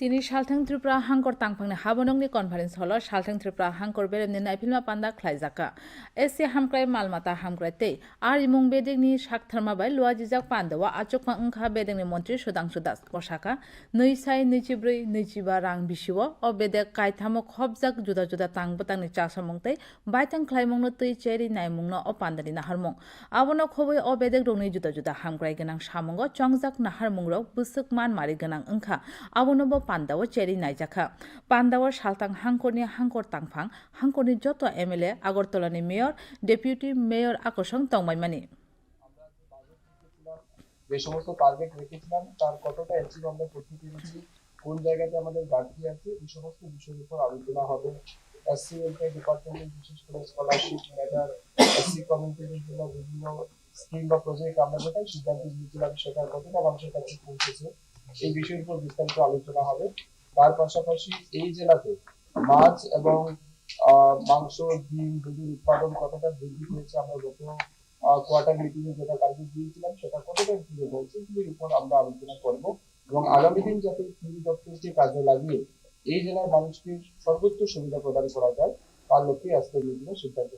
তিনি সালথাং Tripura হাঙ্কর তাংফাংনি হাবনংনি conference hall. সালথাং Tripura হাংকর বেরেমনি নাইফিলমা পান্দা খ্লাইজাকা এসে হামক্রাই মালমাতা হামক্রাইতে আর ইমুং বেদেংনি সাকথারমাবাই লুয়াজিজাক পান্দাওয়া আচক ওংখা বেদেংনি মন্ত্রী সুদাংশু দাস বসাকা। নৈ সাই নৈচিব্রৈ নৈচিবা রাং বিশিও ও বেদেক কাইথামক হবজাক জুদা জুদা তাংবতাংনি চাসমংতে বাইতাং খ্লাইমংনো তুই। চেরি নাইমুংনো ও পান্দানি নাহারমং আবনো খবই ও বেদেক রংনি জুদা জুদা হামক্রাই গনাং সামঙ্গ। চংজাক নাহারমুংরক বুসুক মান মারি গনাং ওংখা আবনব পান্ডাও চেরি নাইজাখা। পান্ডাও সালতাং হাংকরনি হাংকর তাংফাং হাংকরনি যত এমএলএ, আগরতলানি মেয়র, ডেপুটি মেয়র আকর্ষণ তংমাইমানি। যে সমস্ত টার্গেট রেখেছিলাম, তার কতটা অ্যাচিভ আমরা করতে পেরেছি, কোন জায়গাতে আমাদের ঘাটতি আছে, এই সমস্ত বিষয়ের উপর আলোচনা হবে। এসসি ওয়েলফেয়ার ডিপার্টমেন্টে বিশেষ করে স্কলারশিপ ম্যাটার এসসি কমিউনিটির জন্য বিভিন্ন স্কিম বা প্রজেক্ট আমরা যেটা সিদ্ধান্ত নিয়েছিলাম, সেটার কতটা মানুষের কাছে পৌঁছেছে। এই বিষয়ের উপর বিস্তারিত আলোচনা হবে। তার পাশাপাশি এই জেলাতে মাছ এবং মাংস, ডিম, দুধের উৎপাদন কতটা বৃদ্ধি পেয়েছে আমরা গত কোয়ার্টার মিটিংয়ে যেটা টার্গেট দিয়েছিলাম, সেটা কতটা ইম্প্রুভ হয়েছে এগুলোর উপর আমরা আলোচনা করব। এবং আগামী দিন যাতে কৃষি দপ্তরকে কাজে লাগিয়ে এই জেলার মানুষকে সর্বোচ্চ সুবিধা প্রদান করা যায়, তার লক্ষ্যে আজকের মিটিংয়ে সিদ্ধান্ত